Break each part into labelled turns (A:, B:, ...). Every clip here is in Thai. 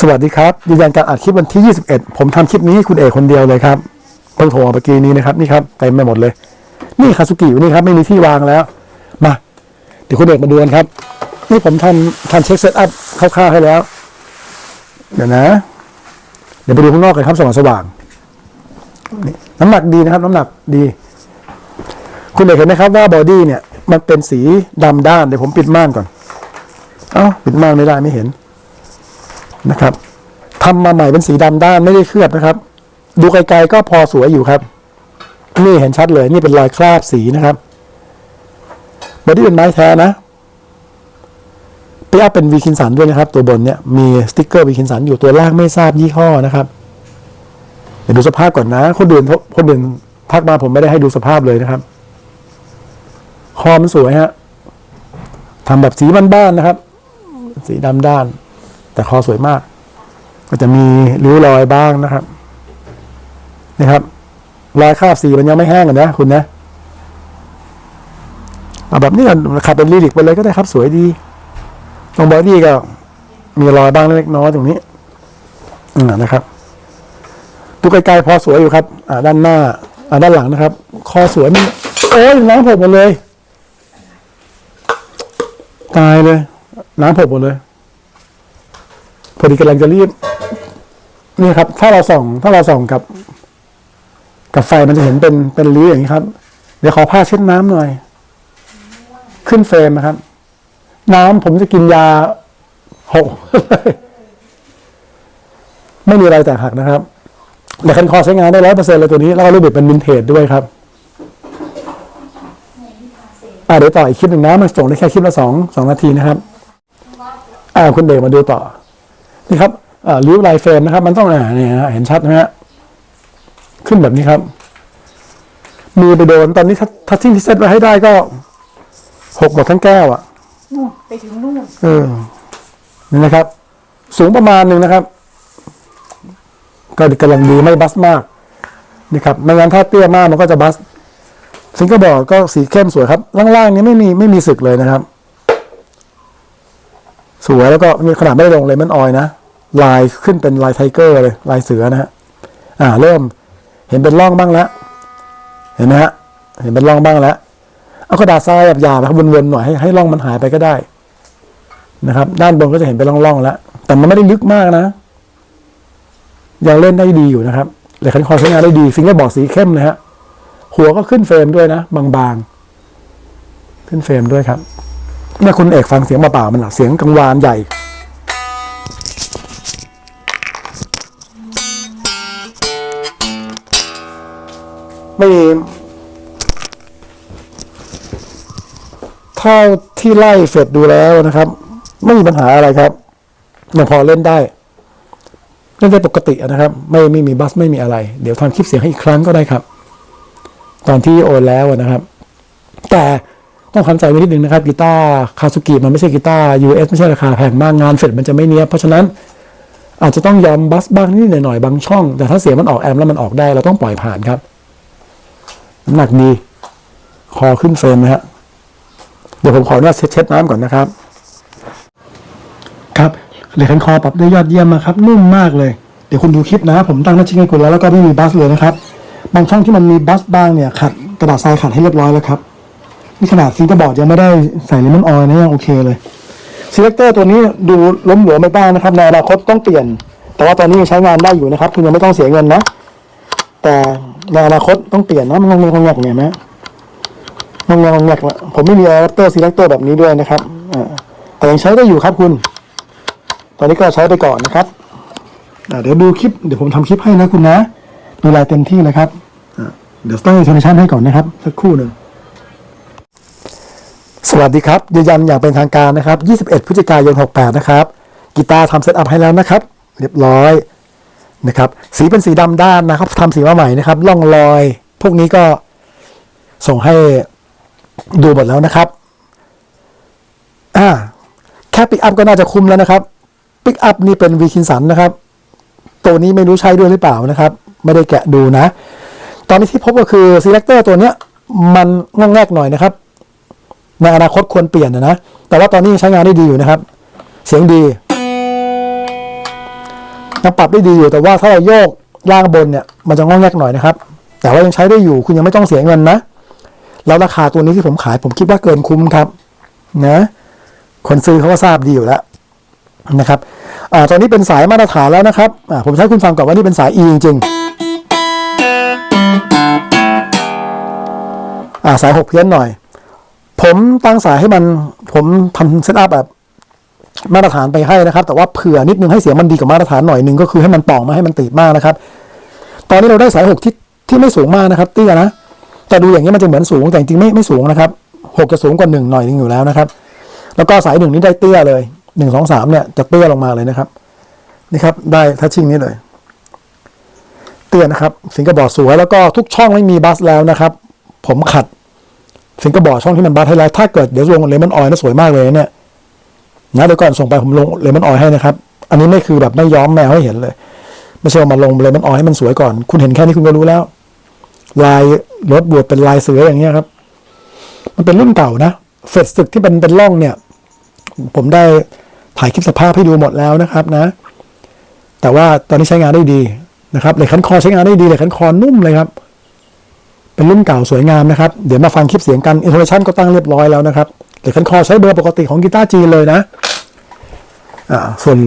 A: สวัสดีครับยืนยันการอัดคลิปวันที่ 21 ผมทำคลิปนี้ให้คุณเอกคนเดียวเลยครับเพิ่งโทรมาเมื่อกี้นี้นะครับนี่ครับเต็มไปหมดเลย นี่คาสุกิอยู่นี่ครับไม่มีที่วางแล้ว มาเดี๋ยวคุณเอกมาดูกันครับ นี่ผมทำทำเช็คเซตอัพคร่าวๆให้แล้ว เดี๋ยวนะ เดี๋ยวไปดูข้างนอกกันครับสว่างสว่างน้ำหนักดีนะครับ น้ำหนักดี คุณเอกเห็นไหมครับว่าบอดี้เนี่ย มันเป็นสีดำด้านเดี๋ยวผมปิดม่านก่อน เอ้าปิดม่านไม่ได้ไม่เห็น นะครับทำมาใหม่เป็นสีดำด้านไม่ได้เคลือบนะครับ ดูไกลๆก็พอสวยอยู่ครับ นี่เห็นชัดเลย นี่เป็นรอยคราบสีนะครับบอดี้เป็นไม้แท้นะปีอัพเป็นวีคินสันด้วยนะครับ ตัวบนเนี่ยมีสติ๊กเกอร์วีคินสันอยู่ตัวล่างไม่ทราบยี่ห้อนะครับเดี๋ยวดูสภาพก่อนนะคนอื่นคนอื่นทักมาผมไม่ได้ให้ดูสภาพเลยนะครับ คอมันสวยฮะทำแบบสีบ้านๆนะครับ สีดำด้าน แต่คอสวยมาก ก็จะมีริ้วรอยบ้างนะครับนี่ครับรอยคราบสีมันยังไม่แห้งอะนะคุณนะเอาแบบนี้ก่อนขับเป็นลิลิกไปเลยก็ได้ครับ สวยดี ตรงบอดี้ก็ มีรอยบ้างเล็กน้อยตรงนี้อ่านะครับดูไกลๆพอสวยอยู่ครับ อ่า ด้านหน้า อ่าด้านหลังนะครับ คอสวยมีโอ้ยน้ำผมหมดเลย ตายเลย น้ำผมหมดเลย พอดีกำลังจะรีบนี่ครับ ถ้าเราส่อง ถ้าเราส่องกับ กับไฟมันจะเห็นเป็นเป็นริ้วอย่างนี้ครับ เดี๋ยวขอผ้าเช็ดน้ำหน่อย ขึ้นเฟรมนะครับ น้ำผมจะกินยาหกไม่มีอะไรแตกหักนะครับแต่คันคอใช้งานได้ร้อยเปอร์เซ็นต์เลยตัวนี้ แล้วก็รูปแบบเป็นวินเทจด้วยครับอ่าเดี๋ยวต่ออีกคลิปหนึ่งนะมันส่งได้แค่คลิปละสองสองนาทีนะครับ อ่าคุณเดกมาดูต่อ นี่ครับอ่าริ้วลายเฟรมนะครับ มันต้องอ่าเนี่ยฮะเห็นชัดไหมฮะขึ้นแบบนี้ครับ มือไปโดนตอนนี้ทัทัชชิ่งที่เซตไว้ให้ได้ก็หกหมดทั้งแก้วอะ
B: นู่นไปถึงนู่น
A: เออนี่นะครับ สูงประมาณหนึ่งนะครับ ก็กำลังดีไม่บัสมากนี่ครับไม่งั้นถ้าเตี้ยมากมันก็จะบัสซิงเกิลบอร์ดก็สีเข้มสวยครับ ล่างๆนี้ไม่มีไม่มีสึกเลยนะครับ สวยแล้วก็มีขนาดไม่ได้ลงเลมอนออยนะ ลายขึ้นเป็นลายไทเกอร์เลย ลายเสือนะฮะอ่าเริ่มเห็นเป็นร่องบ้างแล้วเห็นไหมฮะเห็นเป็นร่องบ้างแล้วเอากระดาษทรายหยาบๆนะครับวนๆหน่อยให้ให้ร่องมันหายไปก็ได้ นะครับ ด้านบนก็จะเห็นเป็นร่องๆแล้ว แต่มันไม่ได้ลึกมากนะ ยังเล่นได้ดีอยู่นะครับเหล็กขันคอใช้งานได้ดีฟิงเกอร์บอร์ดสีเข้มเลยฮะหัวก็ขึ้นเฟรมด้วยนะ บางๆ ขึ้นเฟรมด้วยครับ เมื่อคุณเอกฟังเสียงเปล่าๆมันหลักเสียงกังวานใหญ่ไม่เท่าที่ไล่เฟดดูแล้วนะครับ ไม่มีปัญหาอะไรครับยังพอเล่นได้เล่นได้ปกตินะครับ ไม่ไม่มีบัสไม่มีอะไร เดี๋ยวทำคลิปเสียงให้อีกครั้งก็ได้ครับ ตอนที่โอนแล้วนะครับ แต่ ต้องทำใจไว้นิดนึงนะครับกีตาร์คาสุกิมันไม่ใช่กีตาร์ US ไม่ใช่ราคาแพงมากงานเฟดมันจะไม่เนี้ยเพราะฉะนั้นอาจจะต้องยอมบัสบ้างนิดหน่อยบางช่อง แต่ถ้าเสียงมันออกแอมป์แล้วมันออกได้เราต้องปล่อยผ่านครับน้ำหนักดี คอขึ้นเฟรมนะฮะเดี๋ยวผมขออนุญาตเช็ดน้ำก่อนนะครับ ครับเหล็กขันคอปรับได้ยอดเยี่ยมมากครับนุ่มมากเลย เดี๋ยวคุณดูคลิปนะ ผมตั้งหน้าชิงให้คุณแล้วแล้วก็ไม่มีบัสเลยนะครับ บางช่องที่มันมีบัสบ้างเนี่ยขัดกระดาษทรายขัดให้เรียบร้อยแล้วครับ นี่ขนาดซีกระบอกยังไม่ได้ใส่เลมอนออยล์นะยังโอเคเลยซีเลคเตอร์ตัวนี้ดูล้มเหลวไม่บ้างนะครับในอนาคตต้องเปลี่ยน แต่ว่าตอนนี้ยังใช้งานได้อยู่นะครับ คุณยังไม่ต้องเสียเงินนะ แต่ในอนาคตต้องเปลี่ยนนะมันงงงงงๆไงไหมงงงงงๆผมไม่มีอะแดปเตอร์ซีเลคเตอร์แบบนี้ด้วยนะครับแต่ยังใช้ได้อยู่ครับคุณ ตอนนี้ก็ใช้ไปก่อนนะครับเดี๋ยวดูคลิปเดี๋ยวผมทำคลิปให้นะคุณนะดูแลเต็มที่เลยครับเดี๋ยวตั้งอินโทนชั่นให้ก่อนนะครับสักครู่หนึ่ง สวัสดีครับยืนยันอย่างเป็นทางการนะครับ 21 พฤศจิกายน 68 นะครับ กีตาร์ทำเซตอัพให้แล้วนะครับ เรียบร้อยนะครับ สีเป็นสีดำด้านนะครับทำสีมาใหม่นะครับล่องรอย พวกนี้ก็ส่งให้ดูหมดแล้วนะครับ อ่า แค่ปิกอัพก็น่าจะคุ้มแล้วนะครับ ปิกอัพนี่เป็นวีคินสันนะครับ ตัวนี้ไม่รู้ใช้ด้วยหรือเปล่านะครับ ไม่ได้แกะดูนะ ตอนนี้ที่พบก็คือ selector ตัวเนี้ย มันงอกแงกหน่อยนะครับ ในอนาคตควรเปลี่ยนนะนะ แต่ว่าตอนนี้ใช้งานได้ดีอยู่นะครับ เสียงดียังปรับได้ดีอยู่ แต่ว่าถ้าเราโยกล่างบนเนี่ย มันจะงอแงกหน่อยนะครับ แต่ว่ายังใช้ได้อยู่ คุณยังไม่ต้องเสียเงินนะ แล้วราคาตัวนี้ที่ผมขายผมคิดว่าเกินคุ้มครับ นะ คนซื้อเขาก็ทราบดีอยู่แล้วนะครับอตอนนี้เป็นสายมาตรฐานแล้วนะครับ ผมใช้คุณฟังก่อนว่านี่เป็นสาย E จริงๆสายหกเพี้ยนหน่อย ผมตั้งสายให้มันผมทำเซตอัพแบบมาตรฐานไปให้นะครับ แต่ว่าเผื่อนิดนึงให้เสียงมันดีกว่ามาตรฐานหน่อยนึงก็คือให้มันป่องมาให้มันติดมากนะครับ ตอนนี้เราได้สายหกที่ที่ไม่สูงมากนะครับเตี้ยนะแต่ดูอย่างนี้มันจะเหมือนสูงแต่จริงไม่ไม่สูงนะครับหกจะสูงกว่าหนึ่งหน่อยนึงอยู่แล้วนะครับ แล้วก็สายหนึ่งนี่ได้เตี้ยเลยหนึ่งสองสามเนี่ยจะเตี้ยลงมาเลยนะครับนี่ครับได้ทัชชิ่งนี้เลย เตี้ยนะครับ สิงกระบอกสวยแล้วก็ทุกช่องไม่มีบัสแล้วนะครับ ผมขัด สิงกระบอกช่องที่มันบัสให้แล้วถ้าเกิดเดี๋ยวลงเลมอนออยล์นะสวยมากเลยเนี่ยนะเดี๋ยวก่อนส่งไปผมลงเลมอนออยให้นะครับ อันนี้ไม่คือแบบไม่ย้อมแมวให้เห็นเลย ไม่ใช่ว่ามาลงเลมอนออยให้มันสวยก่อน คุณเห็นแค่นี้คุณก็รู้แล้ว ลายรถบวชเป็นลายเสืออย่างเงี้ยครับ มันเป็นรุ่นเก่านะเฟสตึกที่เป็นเป็นร่องเนี่ย ผมได้ถ่ายคลิปสภาพให้ดูหมดแล้วนะครับนะ แต่ว่าตอนนี้ใช้งานได้ดีนะครับเหล็กขันคอใช้งานได้ดีเหล็กขันคอนุ่มเลยครับ เป็นรุ่นเก่าสวยงามนะครับ เดี๋ยวมาฟังคลิปเสียงกันอินโทรชันก็ตั้งเรียบร้อยแล้วนะครับเหล็กขันคอใช้เบอร์ปกติของกีตาร์จีนเลยนะอ่าส่วน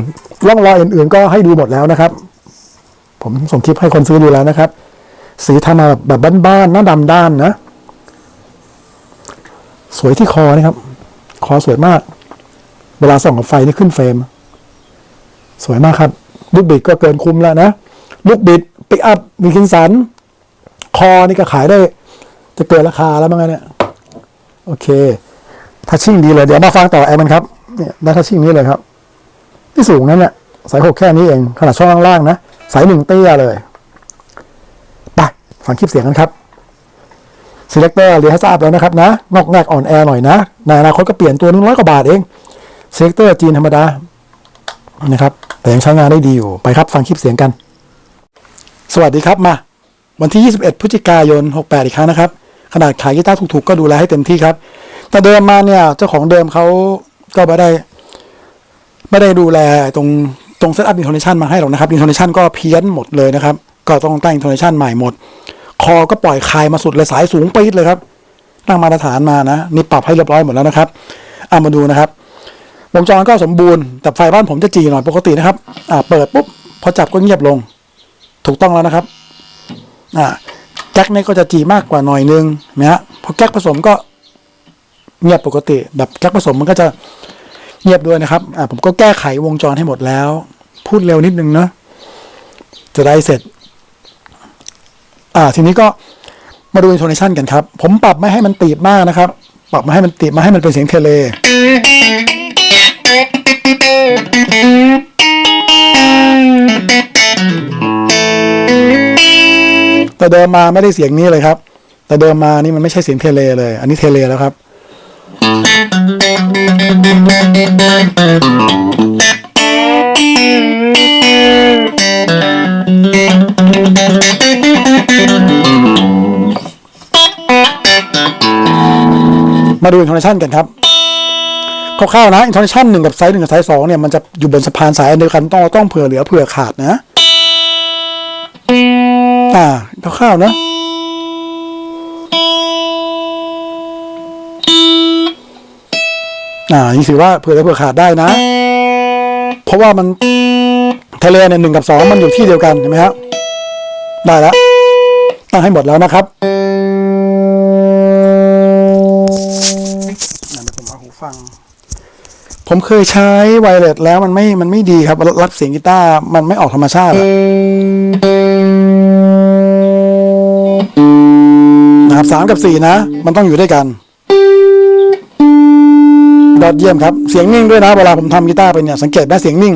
A: ร่องรอยอื่นๆ ก็ให้ดูหมดแล้วนะครับ ผมส่งคลิปให้คนซื้อดูแล้วนะครับ สีทำมาแบบแบบบ้านๆหน้าดำด้านนะ สวยที่คอนะครับ คอสวยมาก เวลาส่องกับไฟนี่ขึ้นเฟรม สวยมากครับ ลูกบิดก็เกินคุ้มแล้วนะ ลูกบิดปิกอัพวิคินสัน คอนี่ก็ขายได้ จะเกินราคาแล้วมั้งเนี่ย โอเคทัชชิ่งดีเลย เดี๋ยวมาฟังต่อแอร์มันครับ เนี่ยได้ทัชชิ่งนี้เลยครับ ที่สูงนั่นเนี่ยสายหกแค่นี้เอง ขนาดช่องล่างๆนะ สายหนึ่งเตี้ยเลย ไป ฟังคลิปเสียงกันครับ Selector เรียนให้ทราบแล้วนะครับนะงอกแงกอ่อนแอหน่อยนะ ในอนาคตก็เปลี่ยนตัวนึงร้อยกว่าบาทเอง Selector จีนธรรมดา นะครับ แต่ยังใช้งานได้ดีอยู่ ไปครับ ฟังคลิปเสียงกัน สวัสดีครับมา วันที่ 21 พฤศจิกายน 68 อีกครั้งนะครับ ขนาดขายกีตาร์ถูกๆ ก็ดูแลให้เต็มที่ครับ แต่เดิมมาเนี่ย เจ้าของเดิมเขาก็ไม่ได้ ไม่ได้ดูแลตรงตรงเซตอัพอินโทเนชันมาให้หรอกนะครับอินโทเนชันก็เพี้ยนหมดเลยนะครับ ก็ต้องตั้งอินโทเนชันใหม่หมด คอก็ปล่อยคายมาสุดเลยสายสูงปี๊ดเลยครับตั้งมาตรฐานมานะนี่ปรับให้เรียบร้อยหมดแล้วนะครับเอามาดูนะครับวงจรก็สมบูรณ์แต่ไฟบ้านผมจะจีหน่อยปกตินะครับอ่าเปิดปุ๊บพอจับก็เงียบลง ถูกต้องแล้วนะครับ อ่าแจ็คนี่ก็จะจีมากกว่าหน่อยนึงนะฮะพอแจ็คผสมก็เงียบปกติ แบบแจ็คผสมมันก็จะเงียบด้วยนะครับอ่าผมก็แก้ไขวงจรให้หมดแล้ว พูดเร็วนิดนึงเนาะจะได้เสร็จ อ่า ทีนี้ก็มาดูอินโทเนชันกันครับ ผมปรับไม่ให้มันตีบมากนะครับ ปรับมาให้มันตีบมาให้มันเป็นเสียงเทเล แต่เดิมมาไม่ได้เสียงนี้เลยครับ แต่เดิมมานี่มันไม่ใช่เสียงเทเลเลย อันนี้เทเลแล้วครับ มาดูอินโทเนชันกันครับคร่าวๆนะอินโทเนชันหนึ่งกับไซส์หนึ่งกับไซส์สองเนี่ยมันจะอยู่บนสะพานสายอันเดียวกันต้องต้องเผื่อเหลือเผื่อขาดนะ อ่าคร่าวๆนะอ่านี่ถือว่าเผื่อเหลือเผื่อขาดได้นะ เพราะว่ามันทะเลเนี่ยหนึ่งกับสองมันอยู่ที่เดียวกันเห็นไหมครับได้แล้วตั้งให้หมดแล้วนะครับอะเดี๋ยวผมเอาหูฟัง ผมเคยใช้ไวเลสแล้วมันไม่มันไม่ดีครับรับเสียงกีตาร์มันไม่ออกธรรมชาติอะ สามกับสี่นะ มันต้องอยู่ด้วยกันยอดเยี่ยมครับ เสียงนิ่งด้วยนะเวลาผมทำกีตาร์ไปเนี่ยสังเกตไหมเสียงนิ่ง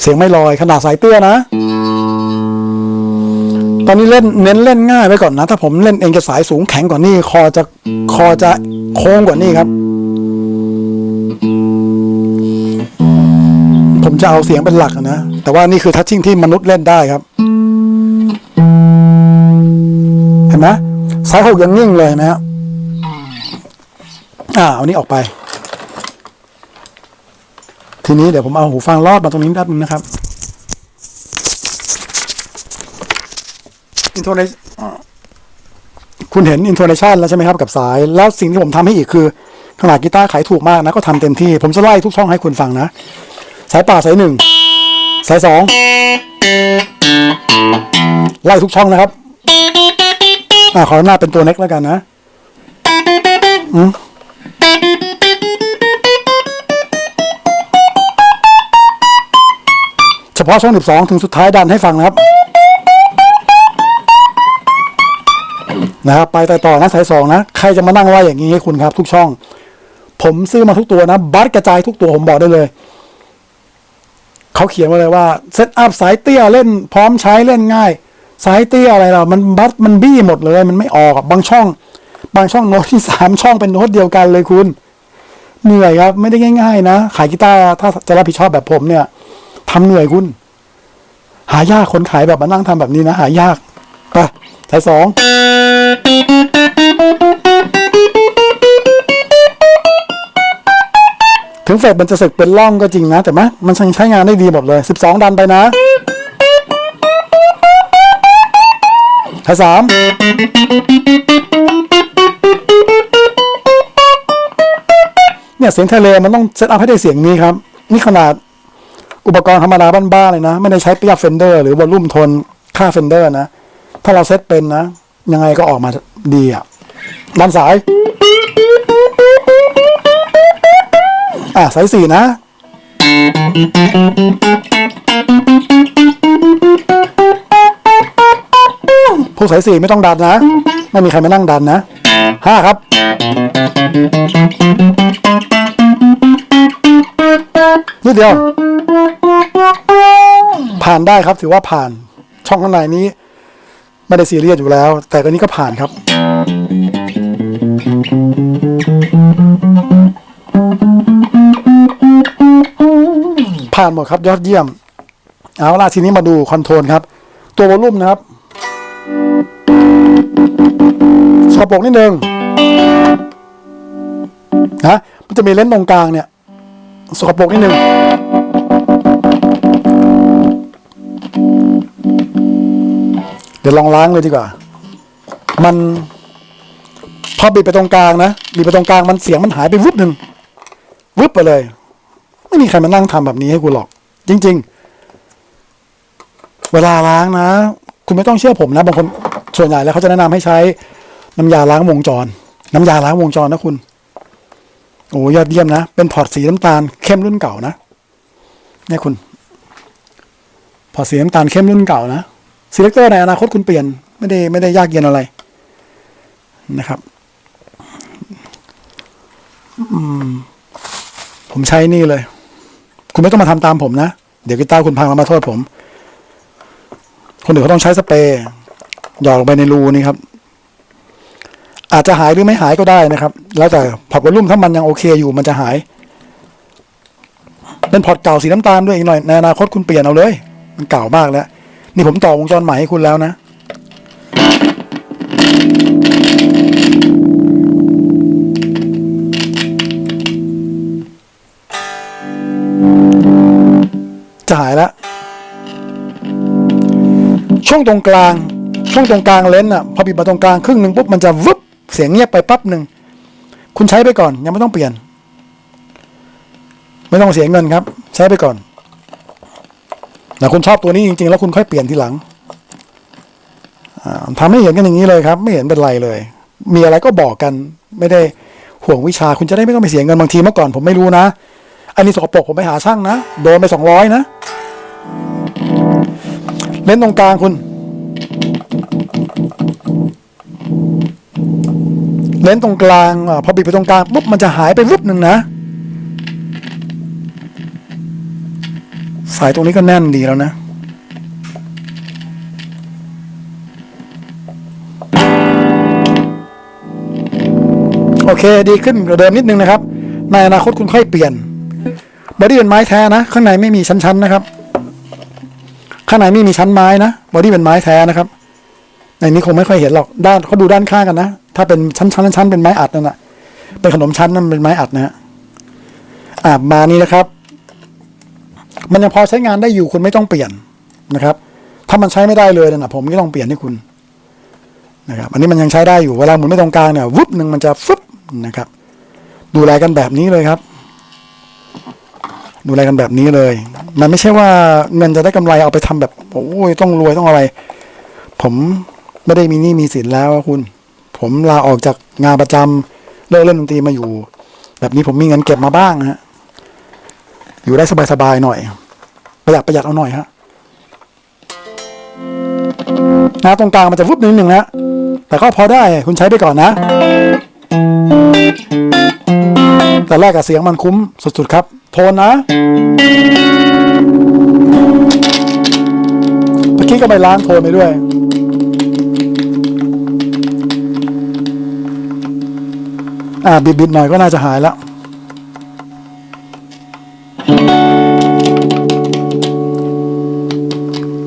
A: เสียงไม่ลอยขนาดสายเตี้ยนะ ตอนนี้เล่นเน้นเล่นง่ายไว้ก่อนนะ ถ้าผมเล่นเองจะสายสูงแข็งกว่านี้ คอจะคอจะโค้งกว่านี้ครับ ผมจะเอาเสียงเป็นหลักนะ แต่ว่านี่คือทัชชิ่งที่มนุษย์เล่นได้ครับ เห็นไหมสายหกยังนิ่งเลยเห็นไหมครับอ่าเอานี้ออกไป ทีนี้เดี๋ยวผมเอาหูฟังลอดมาตรงนี้แป๊บนึงนะครับอินโทรเนคุณเห็นอินโทรเนชันแล้วใช่ไหมครับกับสาย แล้วสิ่งที่ผมทำให้อีกคือขนาดกีตาร์ขายถูกมากนะ ก็ทำเต็มที่ ผมจะไล่ทุกช่องให้คุณฟังนะ สายป่าสายหนึ่งสายสองไล่ทุกช่องนะครับ อ่าขอหน้าเป็นตัวเน็กแล้วกันนะอืมเฉพาะช่อง12 ถึงสุดท้ายดันให้ฟังนะครับ นะครับ ไปต่อนะสายสองนะ ใครจะมานั่งไล่อย่างนี้ให้คุณครับ ทุกช่อง ผมซื้อมาทุกตัวนะ บัตรกระจายทุกตัวผมบอกได้เลยเขาเขียนมาเลยว่าเซตอัพสายเตี้ยเล่นพร้อมใช้เล่นง่าย สายเตี้ยอะไรเรามันบัตมันบี้หมดเลย มันไม่ออกบางช่อง บางช่องโน้ตที่สามช่องเป็นโน้ตเดียวกันเลยคุณเหนื่อยครับ ไม่ได้ง่าย ๆ นะขายกีตาร์ถ้าจะรับผิดชอบแบบผมเนี่ยทำเหนื่อยคุณ หายากคนขายแบบมานั่งทำแบบนี้นะ หายากไปสายสองถึงเฟดมันจะสึกเป็นร่องก็จริงนะ แต่มะมันยังใช้งานได้ดีหมดเลย 12 ดันไปนะ สาสามเนี่ยเสียงทะเลมันต้องเซตอัพให้ได้เสียงนี้ครับ นี่ขนาดอุปกรณ์ธรรมดาบ้านๆเลยนะ ไม่ได้ใช้ปียบเฟนเดอร์หรือวอลลุ่มทนค่าเฟนเดอร์นะ ถ้าเราเซตเป็นนะ ยังไงก็ออกมาดีอะด้านสาย อะสายสี่นะ พวกสายสี่ไม่ต้องดันนะ ไม่มีใครมานั่งดันนะห้าครับ นิดเดียว ผ่านได้ครับถือว่าผ่านช่องข้างในนี้ ไม่ได้ซีเรียสอยู่แล้ว แต่ก็นี้ก็ผ่านครับ ผ่านหมดครับยอดเยี่ยม เอาล่ะทีนี้มาดูคอนโทรลครับ ตัววอลลุ่มนะครับ สกปรกนิดนึงนะมันจะมีเลนส์ตรงกลางเนี่ยสกปรกนิดนึงเดี๋ยวลองล้างเลยดีกว่า มัน พอบีไปตรงกลางนะบีไปตรงกลางมันเสียงมันหายไปวุบหนึ่งวึบไปเลย ไม่มีใครมานั่งทำแบบนี้ให้กูหรอก จริง ๆ เวลาล้างนะ คุณไม่ต้องเชื่อผมนะบางคนส่วนใหญ่แล้วเขาจะแนะนำให้ใช้น้ำยาล้างวงจร น้ำยาล้างวงจรนะคุณโอ้ยอดเยี่ยมนะ เป็นพอร์ตสีน้ำตาลเข้มรุ่นเก่านะเนี่ยคุณ พอร์ตสีน้ำตาลเข้มรุ่นเก่านะซีเลคเตอร์ในอนาคตคุณเปลี่ยนไม่ได้ไม่ได้ยากเย็นอะไรนะครับผมใช้นี่เลย คุณไม่ต้องมาทำตามผมนะ เดี๋ยวกีตาร์คุณพังแล้วมาโทษผม คนอื่นเขาต้องใช้สเปรย์หยอดลงไปในรูนี่ครับ อาจจะหายหรือไม่หายก็ได้นะครับ แล้วแต่พอร์ตวอลลุ่มถ้ามันยังโอเคอยู่มันจะหาย เป็นพอร์ตเก่าสีน้ำตาลด้วยอีกหน่อยในอนาคตคุณเปลี่ยนเอาเลย มันเก่ามากแล้ว นี่ผมต่อวงจรใหม่ให้คุณแล้วนะ ช่วงตรงกลาง ช่วงตรงกลางเลนส์อะพอบีบมาตรงกลางครึ่งหนึ่งปุ๊บมันจะวึบเสียงเงียบไปปั๊บหนึ่งคุณใช้ไปก่อน ยังไม่ต้องเปลี่ยน ไม่ต้องเสียเงินครับ ใช้ไปก่อนแต่คุณชอบตัวนี้จริงๆ แล้วคุณค่อยเปลี่ยนทีหลังอ่าทำให้เห็นกันอย่างนี้เลยครับ ไม่เห็นเป็นไรเลย มีอะไรก็บอกกัน ไม่ได้ห่วงวิชาคุณจะได้ไม่ต้องไปเสียเงินบางทีเมื่อก่อนผมไม่รู้นะ อันนี้สกปรกผมไปหาช่างนะ โดนไปสองร้อยนะ เล่นตรงกลางคุณ เลนส์ตรงกลางอพอบีบไปตรงกลางปุ๊บมันจะหายไปวุบหนึ่งนะ สายตรงนี้ก็แน่นดีแล้วนะโอเคดีขึ้นกว่าเดิมนิดนึงนะครับ ในอนาคตคุณค่อยเปลี่ยนบอดี้เป็นไม้แท้นะ ข้างในไม่มีชั้นๆนะครับ ข้างในไม่มีชั้นไม้นะบอดี้เป็นไม้แท้นะครับ ในนี้คงไม่ค่อยเห็นหรอกด้านเขาดูด้านข้างกันนะถ้าเป็นชั้นชั้นชั้นเป็นไม้อัดนั่นแหะเป็นขนมชั้นนั่นเป็นไม้อัดนะฮะอ่ามานี่นะครับ มันยังพอใช้งานได้อยู่คุณไม่ต้องเปลี่ยนนะครับ ถ้ามันใช้ไม่ได้เลยนะผมก็ต้องเปลี่ยนให้คุณนะครับ อันนี้มันยังใช้ได้อยู่เวลาหมุนไม่ตรงกลางเนี่ยวุบหนึ่งมันจะฟึบนะครับ ดูแลกันแบบนี้เลยครับ ดูแลกันแบบนี้เลย มันไม่ใช่ว่าเงินจะได้กำไรเอาไปทำแบบโอ้ยต้องรวยต้องอะไร ผม ไม่ได้มีหนี้มีสินแล้วคุณ ผมลาออกจากงานประจำเลิกเล่นดนตรีมาอยู่ แบบนี้ผมมีเงินเก็บมาบ้างฮะ อยู่ได้สบายๆหน่อย ประหยัดประหยัดเอาหน่อยฮะนะตรงกลางมันจะวุบนิดหนึ่งนะแต่ก็พอได้คุณใช้ไปก่อนนะ แต่แรกกับเสียงมันคุ้มสุดๆครับ โทนนะเมื่อกี้ก็ไปล้างโทนไปด้วย อ่าบิดๆหน่อยก็น่าจะหายแล้ว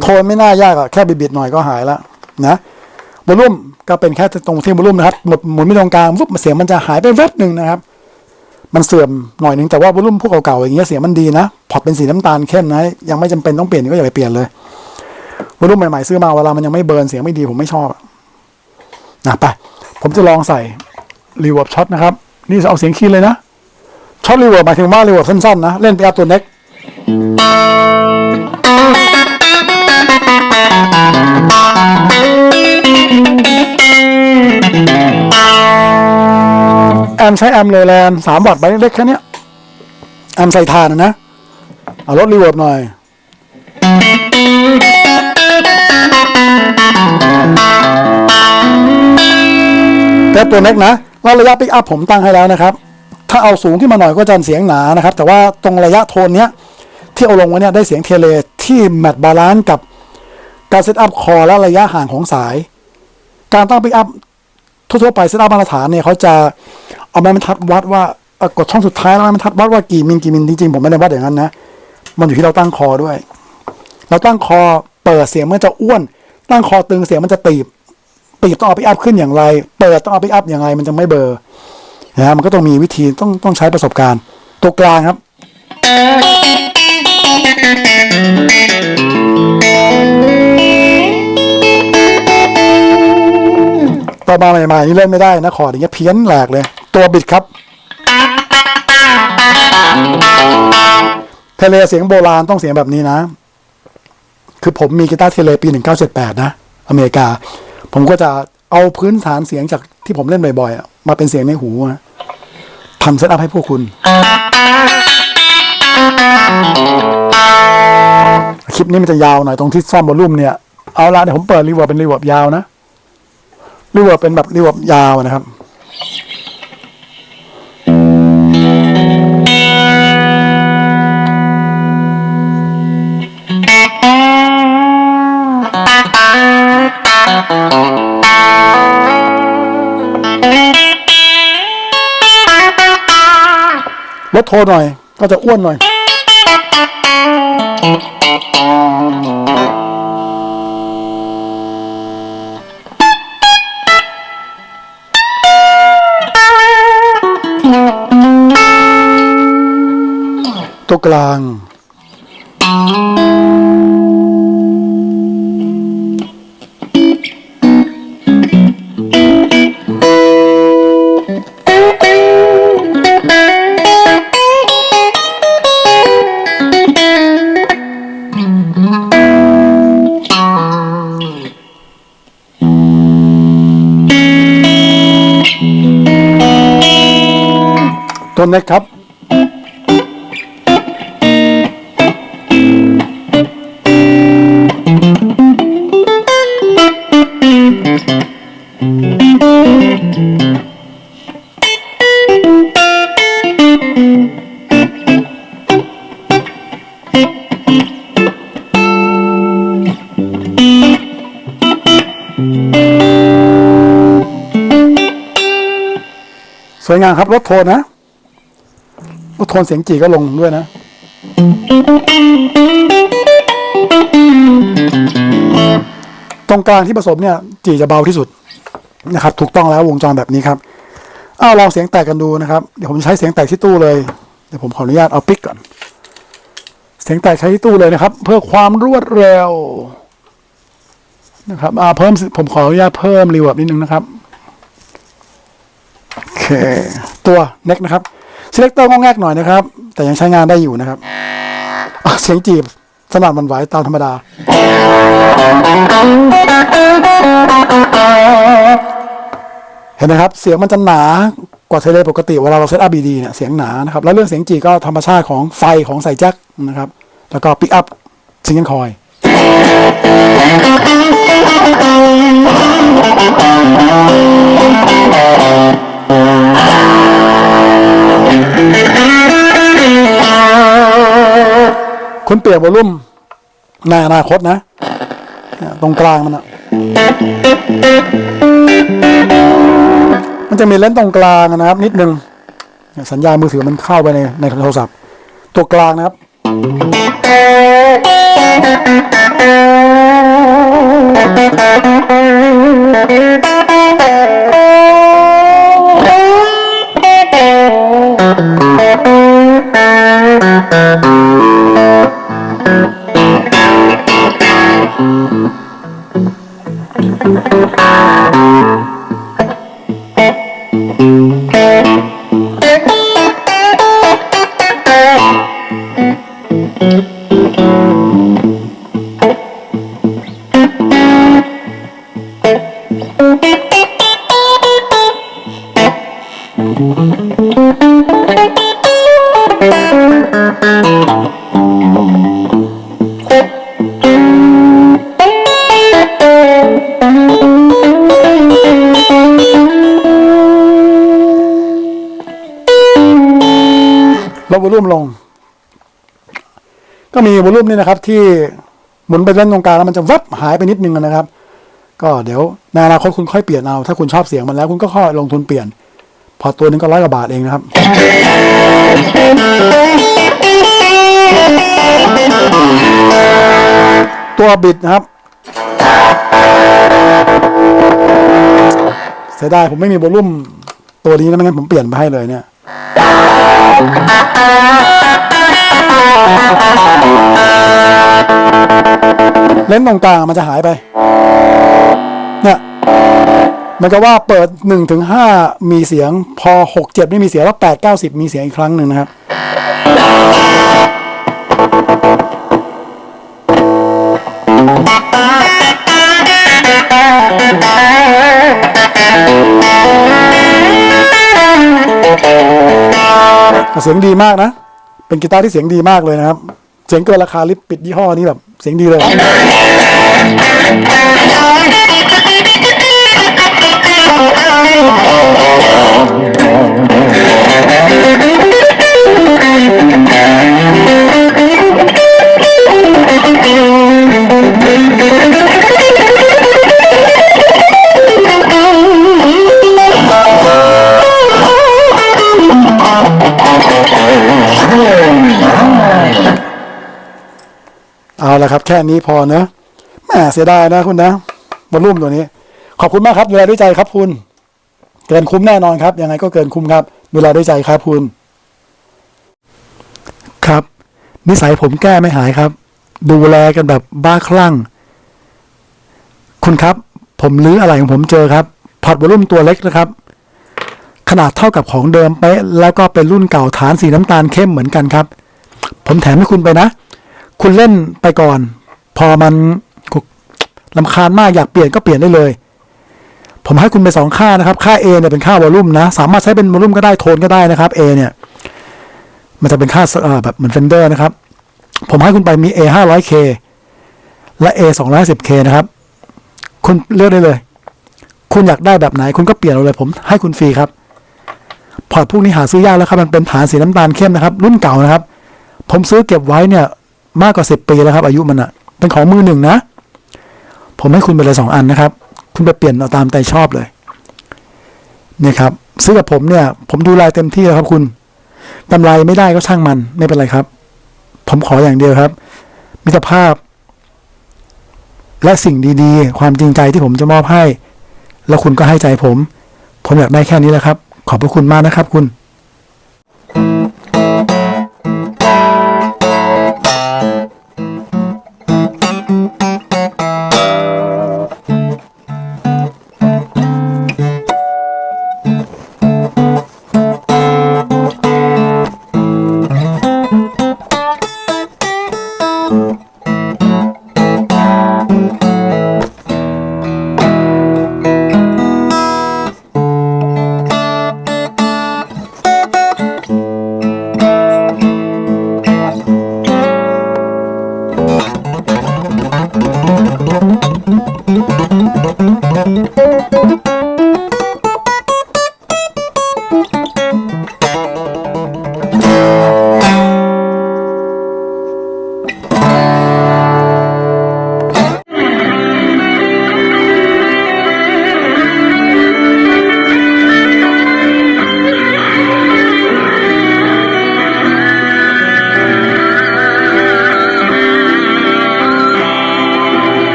A: โทนไม่น่ายากอะแค่บิดๆหน่อยก็หายแล้วนะวอลลุ่มก็เป็นแค่ตรงที่วอลลุ่มนะครับหมดหมุนไม่ตรงกลางปุ๊บเสียงมันจะหายไปแวบหนึ่งนะครับ มันเสื่อมหน่อยหนึงแต่ว่าวอลลุ่มพวกเก่าๆอย่างเงี้ยเสียงมันดีนะพอเป็นสีน้ำตาลเข้มนะยังไม่จำเป็นต้องเปลี่ยนก็อย่าไปเปลี่ยนเลยวอลลุ่มใหม่ๆซื้อมาเวลามันยังไม่เบิร์นเสียงไม่ดีผมไม่ชอบนะไปผมจะลองใส่ รีเวิร์บช็อตนะครับ นี่เอาเสียงคีนเลยนะช็อตรีเวิร์บหมายถึงว่ารีเวิร์บสั้นๆนะ เล่นไปเอาตัวเน็กแอมใช้แอมเลแลนสามวัตต์ใบเล็กแค่เนี้ยแอมใส่ทานนะนะเอาลดรีเวิร์บหน่อย แต่ตัวเน็กนะว่าระยะปิกอัพผมตั้งให้แล้วนะครับ ถ้าเอาสูงขึ้นมาหน่อยก็จะเสียงหนานะครับ แต่ว่าตรงระยะโทนเนี้ยที่เอาลงไว้เนี่ยได้เสียงเทเลที่แมทบาลานซ์กับการเซตอัพคอและระยะห่างของสาย การตั้งปิกอัพทั่วๆไปเซตอัพมาตรฐานเนี่ยเขาจะเอาไม้บรรทัดวัดว่ากดช่องสุดท้ายแล้วไม้บรรทัดวัดว่ากี่มิลกี่มิลจริงๆผมไม่ได้วัดอย่างนั้นนะมันอยู่ที่เราตั้งคอด้วย เราตั้งคอเปิดเสียงมันจะอ้วน ตั้งคอตึงเสียงมันจะตีบ ตีบต้องเอาไปอัพขึ้นอย่างไร เปิดต้องเอาไปอัพอย่างไร มันจะไม่เบอร์นะมันก็ต้องมีวิธีต้องต้องใช้ประสบการณ์ ตัวกลางครับ ต่อมาใหม่ๆนี่เล่นไม่ได้นะคอร์ดอย่างเงี้ยเพี้ยนแหลกเลย ตัวบิดครับเทเลเสียงโบราณต้องเสียงแบบนี้นะ คือผมมีกีตาร์เทเลปี 1978 นะ อเมริกา ผมก็จะเอาพื้นฐานเสียงจากที่ผมเล่นบ่อยๆ มาเป็นเสียงในหูทำเซตอัพให้พวกคุณ คลิปนี้มันจะยาวหน่อยตรงที่ซ่อมบอลลุ่มเนี่ย เอาละเดี๋ยวผมเปิดรีเวิร์บเป็นรีเวิร์บยาวนะรีเวิร์บเป็นแบบรีเวิร์บยาวนะครับ ลดโทนหน่อย ก็จะอ้วนหน่อย ตัวกลาง ตัวเน็กครับ สวยงามครับลดโทนนะ โทนเสียงจีก็ลงด้วยนะตรงกลางที่ผสมเนี่ยจีจะเบาที่สุดนะครับ ถูกต้องแล้ววงจรแบบนี้ครับเอาลองเสียงแตกกันดูนะครับเดี๋ยวผมใช้เสียงแตกที่ตู้เลยเดี๋ยวผมขออนุญาตเอาปิกก่อน เสียงแตกใช้ที่ตู้เลยนะครับ เพื่อความรวดเร็วนะครับอ่าเพิ่มผมขออนุญาตเพิ่มรีเวิร์บนิดนึงนะครับโอเคตัวเน็กนะครับ เซเลคเตอร์งงแงกหน่อยนะครับ แต่ยังใช้งานได้อยู่นะครับ เสียงจีบสนั่นหวันไหวตามธรรมดา เห็นไหมครับ เสียงมันจะหนากว่าเทเลปกติเวลาเราเซตอัพดีเนี่ยเสียงหนานะครับ แล้วเรื่องเสียงจีก็ธรรมชาติของไฟของใส่แจ็คนะครับ แล้วก็ปิกอัพซิงเกิลคอย คุณเปลี่ยนวอลลุ่มในอนาคตนะ ตรงกลางมันอะมันจะมีเลนส์ตรงกลางนะครับ นิดนึง สัญญาณมือถือมันเข้าไปในในโทรศัพท์ ตัวกลางนะครับ วอลลุ่มนี่นะครับ ที่หมุนไปเล่นตรงกลางแล้วมันจะวับหายไปนิดนึงนะครับ ก็เดี๋ยวในอนาคตคุณค่อยเปลี่ยนเอา ถ้าคุณชอบเสียงมันแล้วคุณก็ค่อยลงทุนเปลี่ยน พอตัวนึงก็ร้อยกว่าบาทเองนะครับ ตัวบิดนะครับเสียดายผมไม่มีวอลลุ่มตัวนี้นะไม่งั้นผมเปลี่ยนไปให้เลยเนี่ย เลนส์ตรงกลางมันจะหายไป เนี่ย มันจะว่าเปิดหนึ่งถึงห้ามีเสียง พอหกเจ็ดไม่มีเสียงแล้วแปดเก้าสิบมีเสียงอีกครั้งหนึ่งนะครับ เสียงดีมากนะ เป็นกีตาร์ที่เสียงดีมากเลยนะครับ เสียงเกินราคาลิปปิดยี่ห้อนี้แบบเสียงดีเลย เอาละครับ แค่นี้พอเนอะแหมเสียดายนะคุณนะวอลลุ่มตัวนี้ ขอบคุณมากครับดูแลด้วยใจครับคุณ เกินคุ้มแน่นอนครับยังไงก็เกินคุ้มครับดูแลด้วยใจครับคุณ ครับ นิสัยผมแก้ไม่หายครับ ดูแลกันแบบบ้าคลั่ง คุณครับ ผมลื้ออะไรของผมเจอครับพอร์ตวอลลุ่มตัวเล็กนะครับ ขนาดเท่ากับของเดิมเป๊ะแล้วก็เป็นรุ่นเก่าฐานสีน้ำตาลเข้มเหมือนกันครับ ผมแถมให้คุณไปนะ คุณเล่นไปก่อน พอมันลำคาญมากอยากเปลี่ยนก็เปลี่ยนได้เลย ผมให้คุณไปสองค่านะครับ ค่า A เนี่ยเป็นค่าวอลลุ่มนะ สามารถใช้เป็นวอลลุ่มก็ได้โทนก็ได้นะครับ A เนี่ย มันจะเป็นค่าเอ่อแบบเหมือนเฟนเดอร์นะครับ ผมให้คุณไปมี A 500K และ A 210K นะครับ คุณเลือกได้เลย คุณอยากได้แบบไหน คุณก็เปลี่ยนเอาเลยผมให้คุณฟรีครับ พอร์ตพวกนี้หาซื้อยากแล้วครับ มันเป็นฐานสีน้ำตาลเข้มนะครับ รุ่นเก่านะครับ ผมซื้อเก็บไว้เนี่ย มากกว่าสิบปีแล้วครับ อายุมันอะเป็นของมือหนึ่งนะ ผมให้คุณไปเลยสองอันนะครับ คุณไปเปลี่ยนเอาตามใจชอบเลยเนี่ยครับซื้อกับผมเนี่ย ผมดูแลเต็มที่แล้วครับ คุณกำไรไม่ได้ก็ช่างมันไม่เป็นไรครับ ผมขออย่างเดียวครับ มิตรภาพ และสิ่งดี ๆ ความจริงใจที่ผมจะมอบให้ แล้วคุณก็ให้ใจผม ผมอยากได้แค่นี้แหละครับ ขอบพระคุณมากนะครับ คุณ